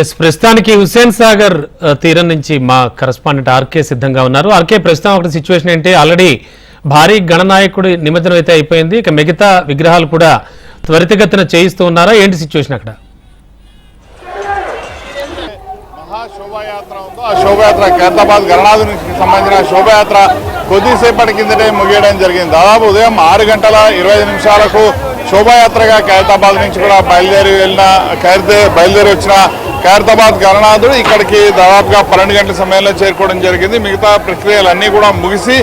Yes ప్రస్తుతానికి హుస్సేన్ సాగర్ తీరం నుంచి మా కరస్పాండెంట్ ఆర్కే సిద్ధంగా ఉన్నారు. ఆర్కే ప్రస్తుతం ఒక సిచ్యువేషన్ ఏంటి? ఆల్రెడీ భారీ గణనాయకుడి నిమజ్జనం అయితే అయిపోయింది. ఇక మిగతా విగ్రహాలు కూడా త్వరితగతిన చేయిస్తూ ఉన్నారా? ఏంటి సిచ్యువేషన్ అక్కడ? శోభయాత్ర శోభాయాత్ర ఉందో ఆ శోభాయాత్ర ఖైరతాబాద్ సంబంధించిన శోభాయాత్ర కొద్దిసేపటి కిందటే ముగియడం జరిగింది. దాదాపు ఉదయం ఆరు గంటల ఇరవై నిమిషాలకు శోభాయాత్రగా ఖైరతాబాద్ నుంచి కూడా బయలుదేరి వెళ్ళిన ఖైరతే బయలుదేరి వచ్చిన ఖైరతాబాద్ గణనాథుడు ఇక్కడికి దాదాపుగా పన్నెండు గంటల సమయంలో చేరుకోవడం జరిగింది. మిగతా ప్రక్రియలన్నీ కూడా ముగిసి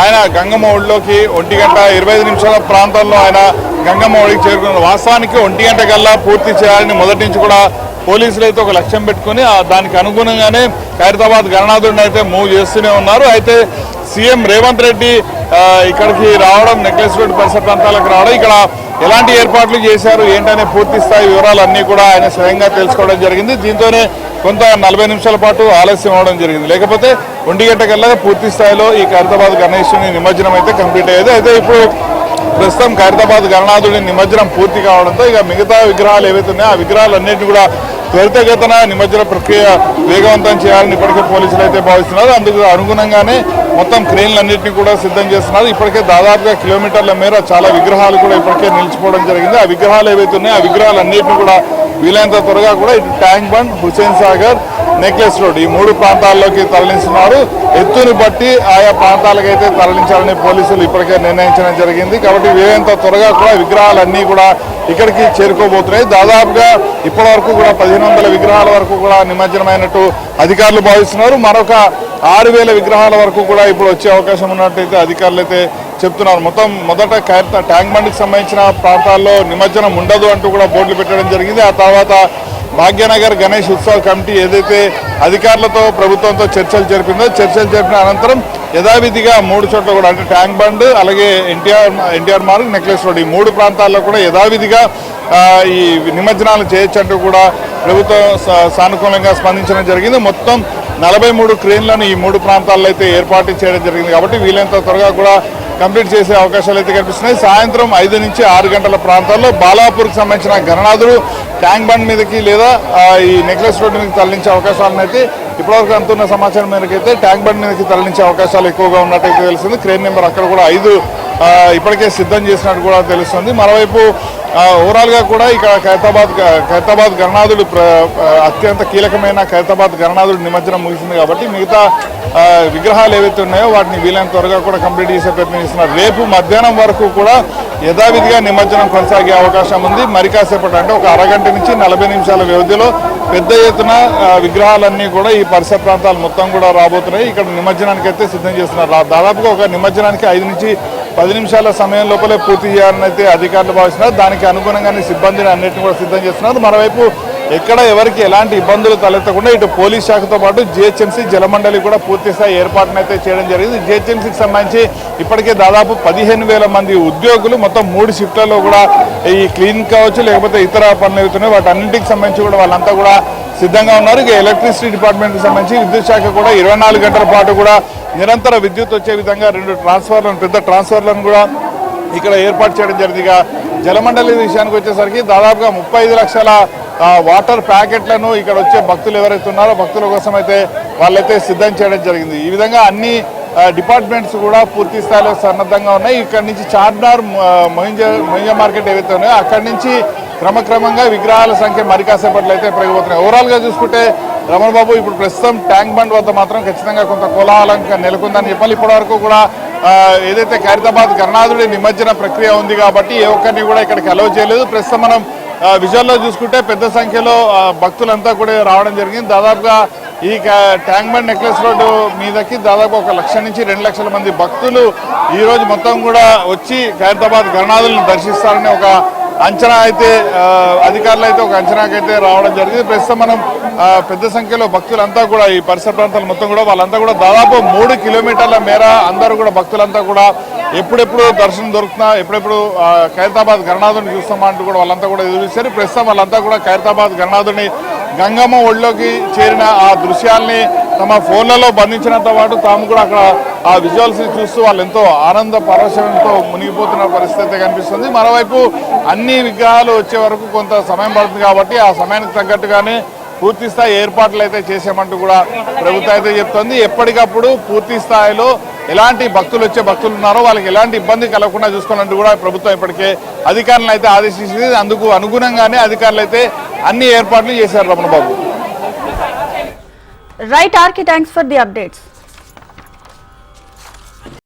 ఆయన గంగమ్మ ఒడిలోకి ఒంటి గంట ఇరవై ఐదు నిమిషాల ప్రాంతంలో ఆయన గంగమ్మ ఒడికి చేరుకున్నారు. వాస్తవానికి ఒంటి గంట కల్లా పూర్తి చేయాలని మొదటి నుంచి కూడా పోలీసులు అయితే ఒక లక్ష్యం పెట్టుకుని దానికి అనుగుణంగానే ఖైరతాబాద్ గణనాథుడిని అయితే మూవ్ చేస్తూనే ఉన్నారు. అయితే సీఎం రేవంత్ రెడ్డి ఇక్కడికి రావడం నెక్లెస్ రోడ్ పరిసర ప్రాంతాలకు రావడం ఇక్కడ ఎలాంటి ఏర్పాట్లు చేశారు ఏంటనే పూర్తి స్థాయి వివరాలు అన్నీ కూడా ఆయన స్వయంగా తెలుసుకోవడం జరిగింది. దీంతోనే కొంత నలభై నిమిషాల పాటు ఆలస్యం అవడం జరిగింది. లేకపోతే ఒంటి గంట కల్లా పూర్తి స్థాయిలో ఈ ఖైరతాబాద్ గణేశుని నిమజ్జనం అయితే కంప్లీట్ అయ్యేది. అయితే ఇప్పుడు ప్రస్తుతం ఖైరతాబాద్ గణనాథుడి నిమజ్జనం పూర్తి కావడంతో ఇక మిగతా విగ్రహాలు ఏవైతే ఉన్నాయో ఆ విగ్రహాలన్నింటినీ కూడా త్వరితగతన నిమజ్జన ప్రక్రియ వేగవంతం చేయాలని ఇప్పటికే పోలీసులు అయితే భావిస్తున్నారు. అందుకు అనుగుణంగానే మొత్తం క్రెయిన్లన్నింటినీ కూడా సిద్ధం చేస్తున్నారు. ఇప్పటికే దాదాపుగా కిలోమీటర్ల మేర చాలా విగ్రహాలు కూడా ఇప్పటికే నిలిచిపోవడం జరిగింది. ఆ విగ్రహాలు ఏవైతే ఉన్నాయో ఆ విగ్రహాలన్నింటినీ కూడా వీలైనంత త్వరగా కూడా ఇటు tank bund Hussain Sagar necklace road ఈ మూడు ప్రాంతాల్లోకి తరలిస్తున్నారు. ఎత్తుని బట్టి ఆయా ప్రాంతాలకైతే తరలించాలని పోలీసులు ఇప్పటికే నిర్ణయించడం జరిగింది. కాబట్టి వీలైనంత త్వరగా కూడా విగ్రహాలన్నీ కూడా ఇక్కడికి చేరుకోబోతున్నాయి. దాదాపుగా ఇప్పటి వరకు కూడా పదిహేను వందల విగ్రహాల వరకు కూడా నిమజ్జనమైనట్టు అధికారులు భావిస్తున్నారు. మరొక ఆరు వేల విగ్రహాల వరకు కూడా ఇప్పుడు వచ్చే అవకాశం ఉన్నట్టయితే అధికారులు అయితే చెప్తున్నారు. మొత్తం మొదట ఖైరతా ట్యాంక్ బండ్కి సంబంధించిన ప్రాంతాల్లో నిమజ్జనం ఉండదు అంటూ కూడా బోర్డులు పెట్టడం జరిగింది. ఆ తర్వాత భాగ్యనగర్ గణేష్ ఉత్సవ కమిటీ ఏదైతే అధికారులతో ప్రభుత్వంతో చర్చలు జరిపిందో చర్చలు జరిపిన అనంతరం యథావిధిగా మూడు చోట్ల కూడా అంటే ట్యాంక్ బండ్ అలాగే ఎన్టీఆర్ ఎన్టీఆర్ మార్గ్ నెక్లెస్ రోడ్ ఈ మూడు ప్రాంతాల్లో కూడా యథావిధిగా ఈ నిమజ్జనాలు చేయొచ్చంటూ కూడా ప్రభుత్వం సా- సానుకూలంగా స్పందించడం జరిగింది. మొత్తం నలభై మూడు క్రేన్లను ఈ మూడు ప్రాంతాల్లో అయితే ఏర్పాటు చేయడం జరిగింది కాబట్టి వీలైనంత త్వరగా కూడా కంప్లీట్ చేసే అవకాశాలు అయితే కనిపిస్తున్నాయి. సాయంత్రం ఐదు నుంచి ఆరు గంటల ప్రాంతాల్లో బాలాపూర్కి సంబంధించిన గణనాథుడు ట్యాంక్ బండ్ మీదకి లేదా ఈ నెక్లెస్ రోడ్డు మీదకి తరలించే అవకాశాలను అయితే ఇప్పటివరకు అందుతున్న సమాచారం మేరకైతే ట్యాంక్ బండ్ మీదకి తరలించే అవకాశాలు ఎక్కువగా ఉన్నట్టయితే తెలిసింది క్రేన్ నెంబర్ అక్కడ కూడా ఐదు ఇప్పటికే సిద్ధం చేసినట్టు కూడా తెలుస్తుంది. మరోవైపు ఓవరాల్గా కూడా ఇక్కడ ఖైరతాబాద్ ఖైరతాబాద్ గణనాథుడు ప్ర అత్యంత కీలకమైన ఖైరతాబాద్ గణనాథుడు నిమజ్జనం ముగిసింది కాబట్టి మిగతా విగ్రహాలు ఏవైతే ఉన్నాయో వాటిని వీలైన త్వరగా కూడా కంప్లీట్ చేసే ప్రయత్నం చేస్తున్నారు. రేపు మధ్యాహ్నం వరకు కూడా యథావిధిగా నిమజ్జనం కొనసాగే అవకాశం ఉంది. మరి కాసేపటి అంటే ఒక అరగంట నుంచి నలభై నిమిషాల వ్యవధిలో పెద్ద ఎత్తున విగ్రహాలన్నీ కూడా ఈ పరిసర ప్రాంతాలు మొత్తం కూడా రాబోతున్నాయి. ఇక్కడ నిమజ్జనానికి అయితే సిద్ధం చేస్తున్నారు. దాదాపుగా ఒక నిమజ్జనానికి ఐదు నుంచి పది నిమిషాల సమయం లోపలే పూర్తి చేయాలని అయితే అధికారులు భావిస్తున్నారు. దానికి అనుగుణంగానే సిబ్బందిని అన్నింటిని కూడా సిద్ధం చేస్తున్నారు. మరోవైపు ఎక్కడ ఎవరికి ఎలాంటి ఇబ్బందులు తలెత్తకుండా ఇటు పోలీస్ శాఖతో పాటు జిహెచ్ఎంసీ జలమండలి కూడా పూర్తి స్థాయి ఏర్పాటును అయితే చేయడం జరిగింది. జిహెచ్ఎంసీకి సంబంధించి ఇప్పటికే దాదాపు పదిహేను వేల మంది ఉద్యోగులు మొత్తం మూడు షిఫ్ట్లలో కూడా ఈ క్లీన్ కావచ్చు లేకపోతే ఇతర పనులు అవుతున్నాయి. వాటి అన్నింటికి సంబంధించి కూడా వాళ్ళంతా కూడా సిద్ధంగా ఉన్నారు. ఇక ఎలక్ట్రిసిటీ డిపార్ట్మెంట్కి సంబంధించి విద్యుత్ శాఖ కూడా ఇరవై నాలుగు గంటల పాటు కూడా నిరంతర విద్యుత్ వచ్చే విధంగా రెండు ట్రాన్స్ఫార్లను పెద్ద ట్రాన్స్ఫార్లను కూడా ఇక్కడ ఏర్పాటు చేయడం జరిగింది. ఇక జలమండలి విషయానికి వచ్చేసరికి దాదాపుగా ముప్పై ఐదు లక్షల వాటర్ ప్యాకెట్లను ఇక్కడ వచ్చే భక్తులు ఎవరైతే ఉన్నారో భక్తుల కోసం అయితే వాళ్ళైతే సిద్ధం చేయడం జరిగింది. ఈ విధంగా అన్ని డిపార్ట్మెంట్స్ కూడా పూర్తి స్థాయిలో సన్నద్ధంగా ఉన్నాయి. ఇక్కడ నుంచి చార్మినార్ మొహింజ మొహింజ మార్కెట్ ఏవైతే ఉన్నాయో అక్కడి నుంచి క్రమక్రమంగా విగ్రహాల సంఖ్య మరి కాసేపట్లో అయితే పెరిగిపోతున్నాయి. ఓవరాల్గా చూసుకుంటే రమణ బాబు ఇప్పుడు ప్రస్తుతం ట్యాంక్ బండ్ వద్ద మాత్రం ఖచ్చితంగా కొంత కోలాహలం నెలకొందని చెప్పాలి. ఇప్పటివరకు కూడా ఏదైతే ఖైరతాబాద్ గణనాథుడి నిమజ్జన ప్రక్రియ ఉంది కాబట్టి ఏ ఒక్కరిని కూడా ఇక్కడికి అలౌ చేయలేదు. ప్రస్తుతం మనం ఆ, విజువల్లో చూసుకుంటే పెద్ద సంఖ్యలో భక్తులంతా కూడా రావడం జరిగింది. దాదాపుగా ఈ ట్యాంక్ బండ్ నెక్లెస్ రోడ్డు మీదకి దాదాపు ఒక లక్ష నుంచి రెండు లక్షల మంది భక్తులు ఈరోజు మొత్తం కూడా వచ్చి ఖైరతాబాద్ గణనాథులను దర్శిస్తారని ఒక అంచనా అయితే అధికారులు అయితే ఒక అంచనాకైతే రావడం జరిగింది. ప్రస్తుతం మనం పెద్ద సంఖ్యలో భక్తులంతా కూడా ఈ పరిసర ప్రాంతాలు మొత్తం కూడా వాళ్ళంతా కూడా దాదాపు మూడు కిలోమీటర్ల మేర అందరూ కూడా భక్తులంతా కూడా ఎప్పుడెప్పుడు దర్శనం దొరుకుతున్నా ఎప్పుడెప్పుడు ఖైరతాబాద్ గణనాథుని చూస్తామా అంటూ కూడా వాళ్ళంతా కూడా ఎదురు చూశారు ప్రస్తుతం వాళ్ళంతా కూడా ఖైరతాబాద్ గణనాథుని గంగమ్మ ఒళ్ళోకి చేరిన ఆ దృశ్యాల్ని తమ ఫోన్లలో బంధించినంత పాటు తాము కూడా అక్కడ ఆ విజువల్స్ చూస్తూ వాళ్ళు ఎంతో ఆనంద పరవశంతో మునిగిపోతున్న పరిస్థితి అయితే కనిపిస్తుంది. మరోవైపు అన్ని విగ్రహాలు వచ్చే వరకు కొంత సమయం పడుతుంది కాబట్టి ఆ సమయానికి తగ్గట్టుగానే పూర్తి స్థాయి ఏర్పాట్లు అయితే చేసామంటూ కూడా ప్రభుత్వం అయితే చెప్తోంది. ఎప్పటికప్పుడు పూర్తి స్థాయిలో ఎలాంటి భక్తులు వచ్చే భక్తులు ఉన్నారో వాళ్ళకి ఎలాంటి ఇబ్బంది కలగకుండా చూసుకోవాలంటూ కూడా ప్రభుత్వం ఇప్పటికే అధికారులను అయితే ఆదేశించింది. అందుకు అనుగుణంగానే అధికారులు అయితే అన్ని ఏర్పాట్లు చేశారు Ramana Babu Right Archie, thanks for the updates.